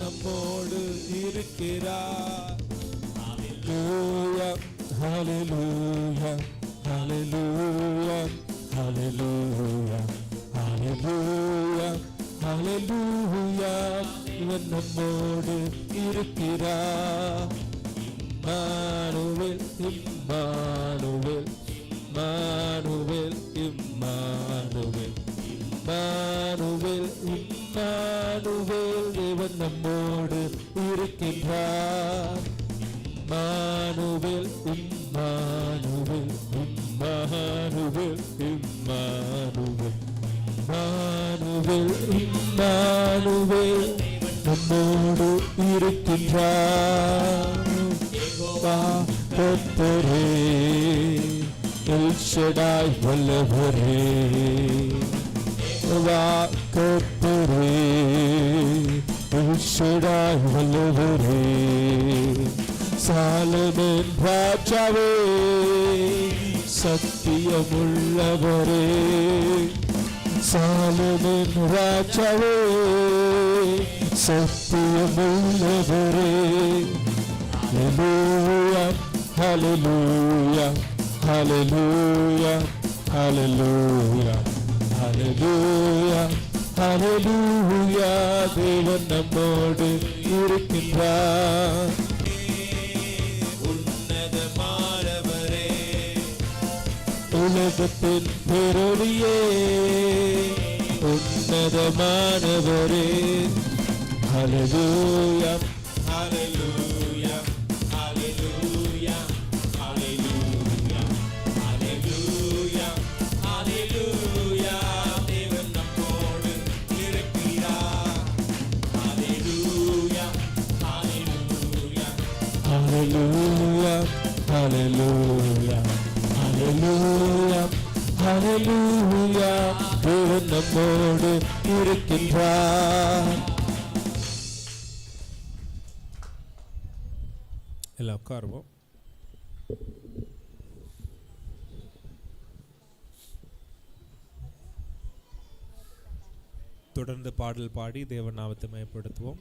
நம்மோடு இருக்கிறார். ஹalleluya ஹalleluya ஹalleluya ஹalleluya ஹalleluya ஹalleluya. இவன் நம்மோடு இருக்கிறார். Immanuel Immanuel Immanuel Immanuel. Emmanuel Emmanuel தேவன் நம்மோடு இருக்கின்றார் Emmanuel Emmanuel Emmanuel Emmanuel Emmanuel Emmanuel நம்மோடு இருக்கின்றார் வா கர்த்தரே எல்ஷடாய் வல்லவரே വാക്കത്തിരേ ഈശ്വരായി വല്ലവരേ സാലമൻ രാജാവേ സത്യമുള്ളവരേ സാലമൻ രാജാവേ സത്യമുള്ളവരേ ഹലൂയ ഹലലൂയ ഹലലൂയ ഹലലൂയ hallelujah, hallelujah. தேவன் நம்மோடு இருக்கின்றார் உன்னதமானவரே உலகத்தின் பெருளியே உன்னதமானவரே Hallelujah, ஹalleluya hallelujah, hallelujah, hallelujah, hallelujah. தேவன் நம்மோடு இருக்கின்றார். எல்லாம் உட்காருவோம். தொடர்ந்து பாடல் பாடி தேவன் நாமத்தை மயப்படுத்துவோம்.